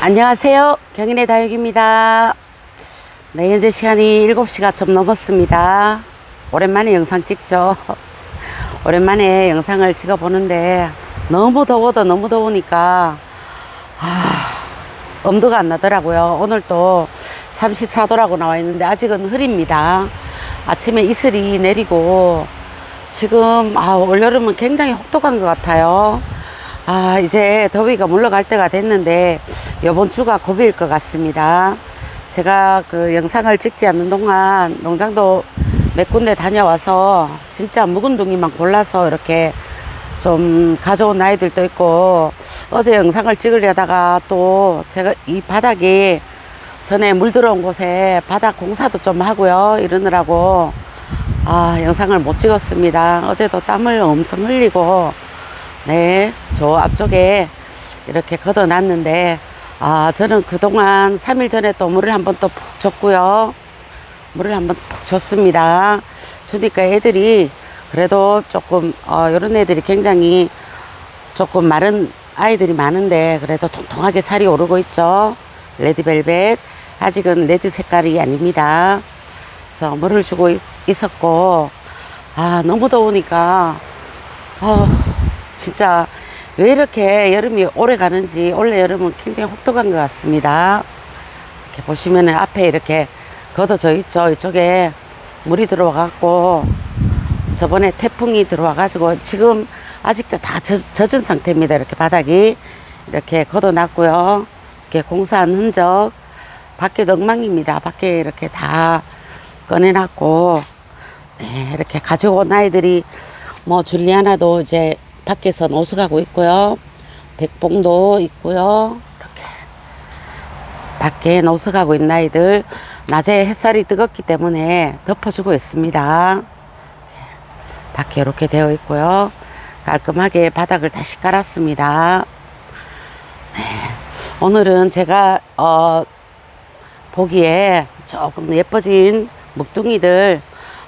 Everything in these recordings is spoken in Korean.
안녕하세요. 경인의 다육입니다. 네, 현재 시간이 7시가 좀 넘었습니다. 오랜만에 영상 찍죠. 오랜만에 영상을 찍어 보는데 너무 더워도 너무 더우니까 아, 엄두가 안 나더라고요. 오늘 또 34도라고 나와 있는데 아직은 흐립니다. 아침에 이슬이 내리고 지금 아, 올여름은 굉장히 혹독한 것 같아요. 아, 이제 더위가 물러갈 때가 됐는데 이번 주가 고비일 것 같습니다. 제가 그 영상을 찍지 않는 동안 농장도 몇 군데 다녀와서 진짜 묵은 둥이만 골라서 이렇게 좀 가져온 아이들도 있고 어제 영상을 찍으려다가 또 제가 이 바닥이 전에 물 들어온 곳에 바닥 공사도 좀 하고요 이러느라고 아 영상을 못 찍었습니다 어제도 땀을 엄청 흘리고 네, 저 앞쪽에 이렇게 걷어놨는데, 아, 저는 그동안 3일 전에 또 물을 한번 또 푹 줬고요. 물을 한번 푹 줬습니다. 주니까 애들이 그래도 조금, 어, 요런 애들이 굉장히 조금 마른 아이들이 많은데, 그래도 통통하게 살이 오르고 있죠. 레드벨벳. 아직은 레드 색깔이 아닙니다. 그래서 물을 주고 있- 있었고, 아, 너무 더우니까, 아, 진짜 왜 이렇게 여름이 오래 가는지 올해 여름은 굉장히 혹독한 것 같습니다. 이렇게 보시면은 앞에 이렇게 걷어져 있죠. 이쪽에 물이 들어와 갖고 저번에 태풍이 들어와 가지고 지금 아직도 다 젖, 젖은 상태입니다. 이렇게 바닥이 이렇게 걷어놨고요. 이렇게 공사한 흔적 밖에도 엉망입니다. 밖에 이렇게 다 꺼내놨고 네, 이렇게 가지고 온 아이들이 뭐 줄리아나도 이제 밖에서 노숙하고 있고요. 백봉도 있고요. 이렇게 밖에 노숙하고 있는 아이들 낮에 햇살이 뜨겁기 때문에 덮어주고 있습니다. 밖에 이렇게 되어 있고요. 깔끔하게 바닥을 다시 깔았습니다. 네. 오늘은 제가 어, 보기에 조금 예뻐진 묵둥이들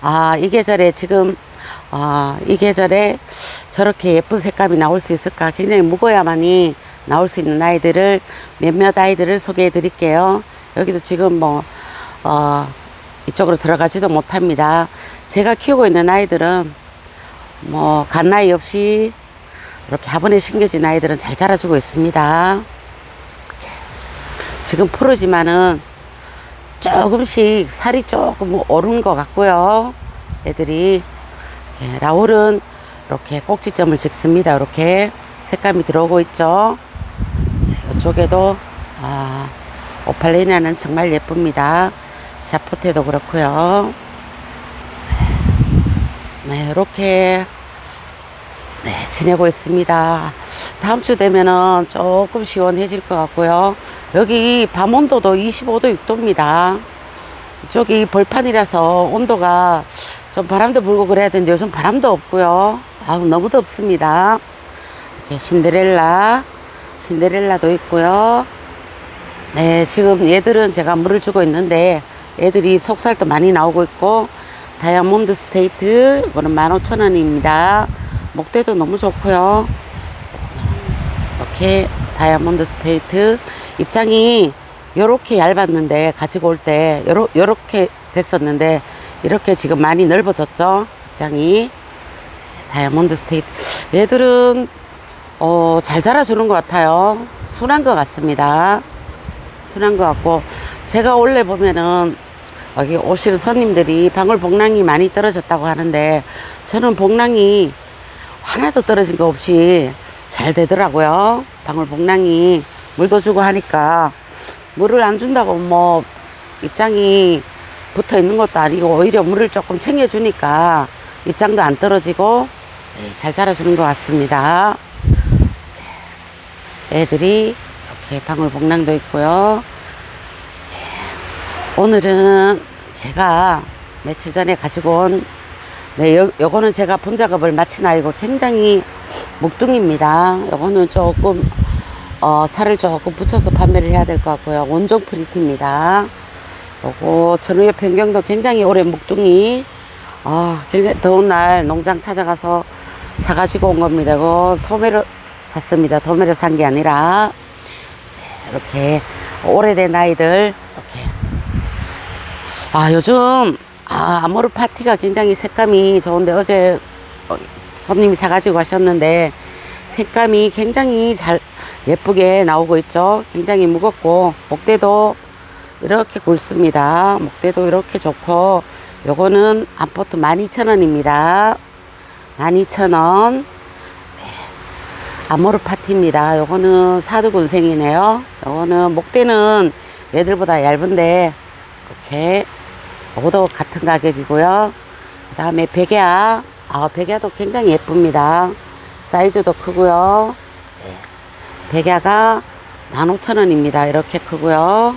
아 이 계절에 지금 아 이 계절에 저렇게 예쁜 색감이 나올 수 있을까? 굉장히 묵어야만이 나올 수 있는 아이들을 몇몇 아이들을 소개해 드릴게요. 여기도 지금 뭐 어, 이쪽으로 들어가지도 못합니다. 제가 키우고 있는 아이들은 뭐 갓나이 없이 이렇게 화분에 심겨진 아이들은 잘 자라주고 있습니다. 지금 푸르지만은 조금씩 살이 조금 오른 것 같고요. 애들이. 예, 라울은 이렇게 꼭지점을 찍습니다. 이렇게 색감이 들어오고 있죠. 예, 이쪽에도 아, 오팔리나는 정말 예쁩니다. 샤포테도 그렇고요. 네, 이렇게 네, 지내고 있습니다. 다음 주 되면은 조금 시원해질 것 같고요. 여기 밤 온도도 25도, 6도입니다. 이쪽이 벌판이라서 온도가 좀 바람도 불고 그래야 되는데 요즘 바람도 없고요. 아우, 너무 덥습니다. 이렇게 신데렐라, 신데렐라도 있고요. 네, 지금 얘들은 제가 물을 주고 있는데 애들이 속살도 많이 나오고 있고 다이아몬드 스테이트 이거는 15,000원입니다. 목대도 너무 좋고요. 이렇게 다이아몬드 스테이트 입장이 요렇게 얇았는데 가지고 올때 요러, 요렇게 됐었는데 이렇게 지금 많이 넓어졌죠 입장이 다이아몬드 스테이트. 얘들은 어, 잘 자라주는 것 같아요. 순한 것 같습니다. 순한 것 같고 제가 원래 보면은 여기 오시는 손님들이 방울 복랑이 많이 떨어졌다고 하는데 저는 복랑이 하나도 떨어진 거 없이 잘 되더라고요. 방울 복랑이 물도 주고 하니까 물을 안 준다고 뭐 입장이 붙어 있는 것도 아니고 오히려 물을 조금 챙겨주니까 입장도 안 떨어지고 네, 잘 자라주는 것 같습니다. 애들이 이렇게 방울복랑도 있고요. 네, 오늘은 제가 며칠 전에 가지고 온 네, 요, 요거는 제가 분작업을 마친 아이고 굉장히 묵둥입니다. 요거는 조금, 어, 살을 조금 붙여서 판매를 해야 될 것 같고요. 원종 프리티입니다. 요거 전우엽 변경도 굉장히 오래 묵둥이, 아, 굉장히 더운 날 농장 찾아가서 사가지고 온 겁니다. 이거 소매로 샀습니다. 도매로 산 게 아니라. 이렇게 오래된 아이들 이렇게 아 요즘 아 아모르 파티가 굉장히 색감이 좋은데 어제 어, 손님이 사가지고 가셨는데 색감이 굉장히 잘 예쁘게 나오고 있죠. 굉장히 무겁고 목대도 이렇게 굵습니다. 목대도 이렇게 좋고 요거는 안포트 12,000원입니다. 12,000원. 네. 아모르 파티입니다. 요거는 사두군생이네요. 요거는 목대는 얘들보다 얇은데 이렇게 요거도 같은 가격이고요. 그 다음에 백야. 아, 백야도 굉장히 예쁩니다. 사이즈도 크고요. 네. 백야가 15,000원입니다. 이렇게 크고요.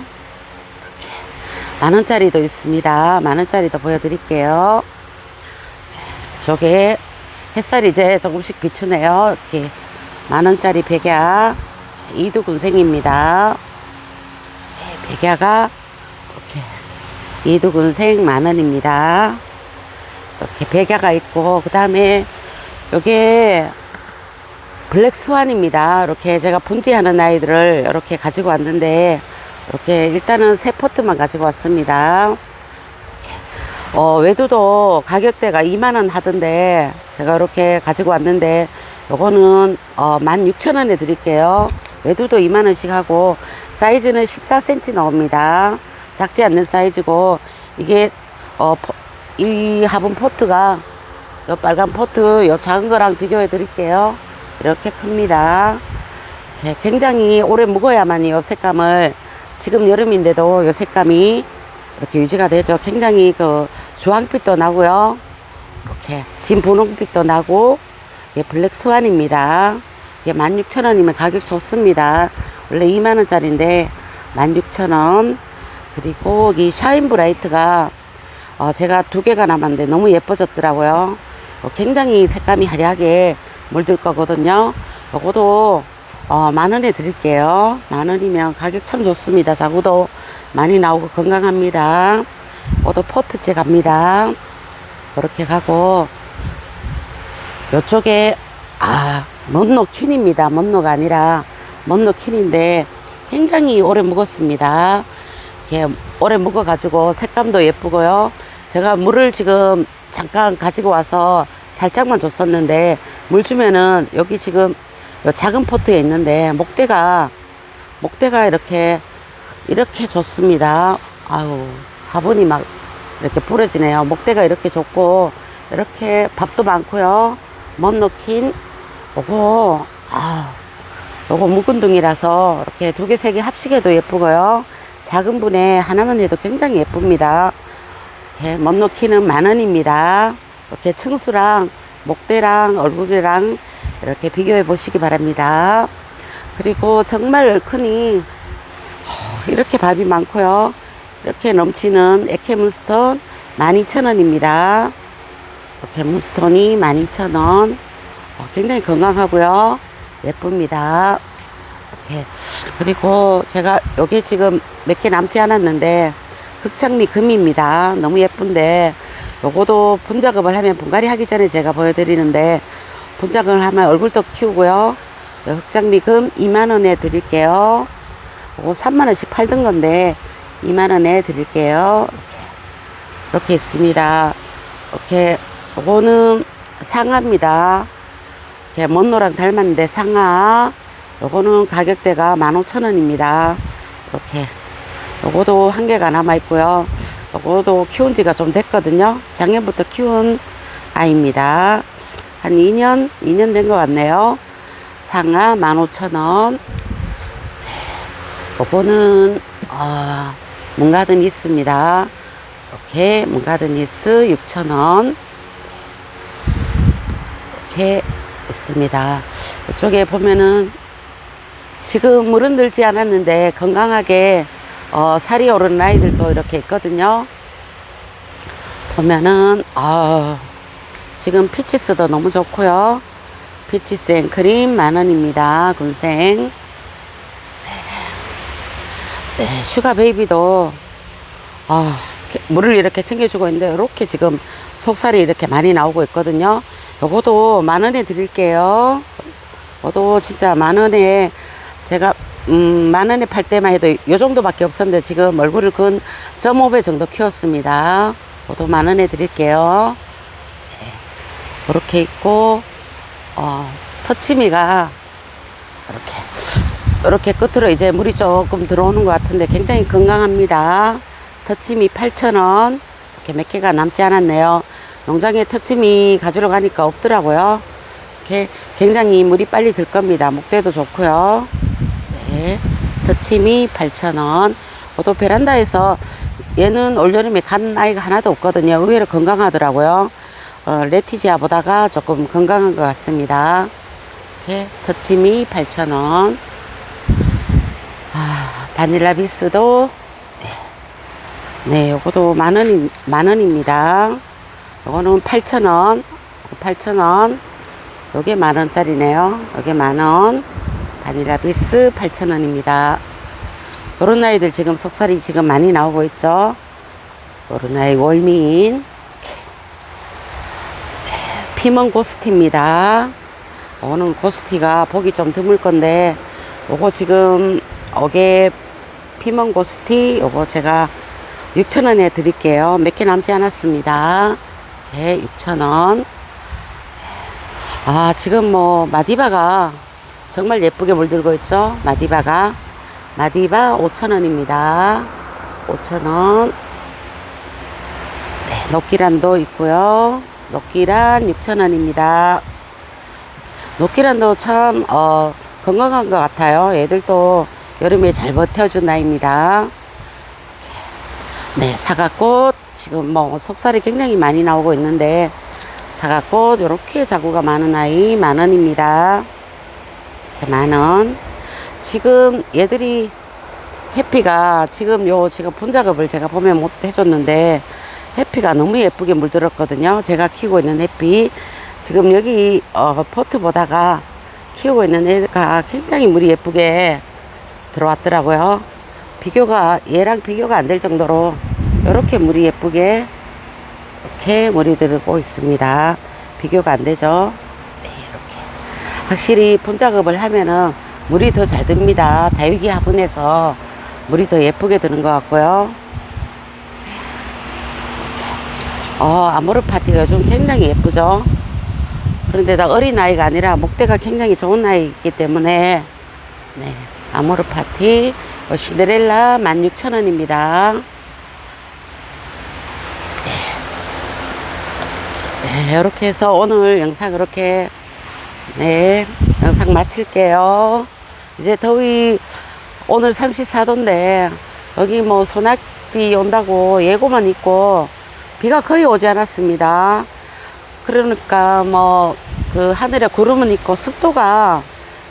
만원짜리도 있습니다. 만원짜리도 보여드릴게요. 저게 햇살이 이제 조금씩 비추네요. 이렇게 만원짜리 백야 이두군생입니다. 네, 백야가 이렇게 이두군생 만원입니다. 이렇게 백야가 있고 그 다음에 요게 블랙스완입니다. 이렇게 제가 분지하는 아이들을 이렇게 가지고 왔는데 이렇게 일단은 세 포트만 가지고 왔습니다. 어, 외두도 가격대가 2만원 하던데 제가 이렇게 가지고 왔는데 요거는 어, 16,000원에 드릴게요. 외두도 2만원씩 하고 사이즈는 14cm 나옵니다. 작지 않는 사이즈고 이게 어, 포- 이 화분 포트가 요 빨간 포트 요 작은 거랑 비교해 드릴게요. 이렇게 큽니다. 네, 굉장히 오래 묵어야만 이 요 색감을 지금 여름인데도 요 색감이 이렇게 유지가 되죠. 굉장히 그 주황빛도 나고요. 이렇게 진 분홍빛도 나고 이게 블랙 스완입니다. 이게 16,000원이면 가격 좋습니다. 원래 2만원짜리인데 16,000원. 그리고 이 샤인 브라이트가 어, 제가 두 개가 남았는데 너무 예뻐졌더라고요. 어, 굉장히 색감이 화려하게 물들 거거든요. 요거도 어, 만 원에 드릴게요. 만 원이면 가격 참 좋습니다. 자구도 많이 나오고 건강합니다. 요도 포트째 갑니다. 이렇게 가고 요쪽에 아 먼노 킨입니다. 먼노가 아니라 먼노 킨인데 굉장히 오래 묵었습니다. 이렇게 오래 묵어가지고 색감도 예쁘고요. 제가 물을 지금 잠깐 가지고 와서 살짝만 줬었는데 물 주면은 여기 지금 요 작은 포트에 있는데 목대가 목대가 이렇게 이렇게 좋습니다. 아유 화분이 막 이렇게 부러지네요. 목대가 이렇게 좋고 이렇게 밥도 많고요. 먼 넣긴 요거 아 요거 묵은 둥이라서 이렇게 두 개 세 개 합식해도 예쁘고요. 작은 분에 하나만 해도 굉장히 예쁩니다. 이렇게 먼 넣기는 만 원입니다. 이렇게 층수랑 목대랑 얼굴이랑 이렇게 비교해 보시기 바랍니다. 그리고 정말 크니 어, 이렇게 밥이 많고요. 이렇게 넘치는 에케 문스톤 12,000원입니다. 이렇게 문스톤이 12,000원. 어, 굉장히 건강하고요. 예쁩니다. 이렇게. 그리고 제가 요게 지금 몇 개 남지 않았는데 흑장미 금입니다. 너무 예쁜데 요거도 분작업을 하면 분갈이 하기 전에 제가 보여드리는데 분작업을 하면 얼굴도 키우고요. 요 흑장미 금 2만원에 드릴게요. 요거 3만원씩 팔던 건데 2만원에 드릴게요. 이렇게. 있습니다. 이렇게 요거는 상하입니다. 이렇게 먼노랑 닮았는데 상하. 요거는 가격대가 15,000원입니다. 이렇게. 요거도 한 개가 남아 있고요. 요거도 키운 지가 좀 됐거든요. 작년부터 키운 아이입니다. 한 2년, 2년 된 것 같네요. 상하 15,000원. 요거는, 어, 문가든 있습니다. 이렇게 문가든 이스 6,000원. 이렇게 있습니다. 이쪽에 보면은 지금 물은 들지 않았는데 건강하게 어, 살이 오르는 아이들도 이렇게 있거든요. 보면은 아 지금 피치스도 너무 좋고요. 피치스 앤크림 만 원입니다. 군생. 네, 네, 슈가 베이비도 아 물을 이렇게 챙겨주고 있는데 이렇게 지금 속살이 이렇게 많이 나오고 있거든요. 요거도 만 원에 드릴게요. 요것도 진짜 만 원에 제가 음, 만 원에 팔 때만 해도 요 정도밖에 없었는데 지금 얼굴을 근 1.5배 정도 키웠습니다. 저도 만 원에 드릴게요. 네. 이렇게 있고, 어, 터치미가 이렇게, 이렇게 끝으로 이제 물이 조금 들어오는 것 같은데 굉장히 건강합니다. 터치미 8,000원. 이렇게 몇 개가 남지 않았네요. 농장에 터치미 가지러 가니까 없더라고요. 이렇게 굉장히 물이 빨리 들 겁니다. 목대도 좋고요. 네. 터치미 8,000원. 또 베란다에서 얘는 올여름에 간 아이가 하나도 없거든요. 의외로 건강하더라고요. 어, 레티지아보다가 조금 건강한 것 같습니다. 이렇게 터치미 8,000원. 아, 바닐라 비스도 네. 네, 요것도 만 원, 만 원입니다. 요거는 8,000원. 8,000원. 요게 만 원짜리네요. 요게 만 원. 바닐라 비스 8,000원입니다. 요런 아이들 지금 속살이 지금 많이 나오고 있죠. 요런 아이 월미인. 네, 피먼 고스티입니다. 요거는 고스티가 보기 좀 드물 건데, 요거 지금 어게 피먼 고스티, 요거 제가 6,000원에 드릴게요. 몇 개 남지 않았습니다. 네, 6,000원. 아, 지금 뭐, 마디바가 정말 예쁘게 물들고 있죠? 마디바가. 마디바 5,000원입니다. 5,000원. 네, 녹기란도 있고요. 녹기란 6,000원입니다. 녹기란도 참, 어, 건강한 것 같아요. 얘들도 여름에 잘 버텨준 아이입니다. 네, 사과꽃. 지금 뭐, 속살이 굉장히 많이 나오고 있는데, 사과꽃, 요렇게 자구가 많은 아이, 만 원입니다. 이렇게 만 원. 지금 얘들이 해피가 지금 요 지금 분작업을 제가 보면 못 해줬는데 해피가 너무 예쁘게 물들었거든요. 제가 키우고 있는 해피. 지금 여기 어, 포트 보다가 키우고 있는 애가 굉장히 물이 예쁘게 들어왔더라고요. 비교가 얘랑 비교가 안 될 정도로 이렇게 물이 예쁘게 이렇게 물이 들고 있습니다. 비교가 안 되죠. 네, 이렇게. 확실히 분작업을 하면은 물이 더 잘 듭니다. 다육이 화분에서 물이 더 예쁘게 드는 것 같고요. 어, 아모르 파티가 요즘 굉장히 예쁘죠. 그런데 다 어린 아이가 아니라 목대가 굉장히 좋은 아이이기 때문에 네, 아모르 파티 어, 시데렐라 16,000원입니다. 네, 이렇게 해서 오늘 영상 이렇게 네, 영상 마칠게요. 이제 더위 오늘 34도인데 여기 뭐 소낙비 온다고 예고만 있고 비가 거의 오지 않았습니다. 그러니까 뭐 그 하늘에 구름은 있고 습도가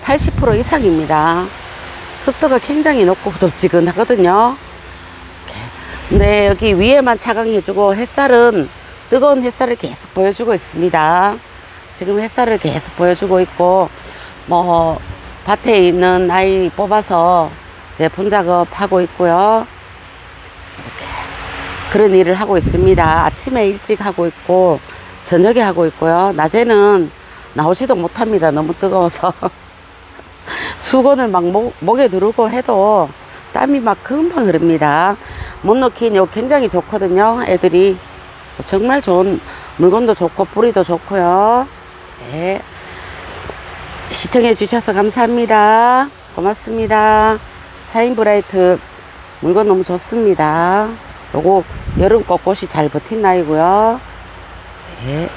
80% 이상입니다. 습도가 굉장히 높고 덥지근하거든요. 근데 여기 위에만 차강해주고 햇살은 뜨거운 햇살을 계속 보여주고 있습니다. 지금 햇살을 계속 보여주고 있고 뭐 밭에 있는 아이 뽑아서 이제 분작업 하고 있고요. 이렇게 그런 일을 하고 있습니다. 아침에 일찍 하고 있고 저녁에 하고 있고요. 낮에는 나오지도 못합니다. 너무 뜨거워서 수건을 막 목, 목에 두르고 해도 땀이 막 금방 흐릅니다. 못 넣긴 요 굉장히 좋거든요. 애들이 정말 좋은 물건도 좋고 뿌리도 좋고요. 네. 시청해 주셔서 감사합니다. 고맙습니다. 샤인 브라이트 물건 너무 좋습니다. 요거 여름 꽃꽃이 잘 버틴 나이고요. 네.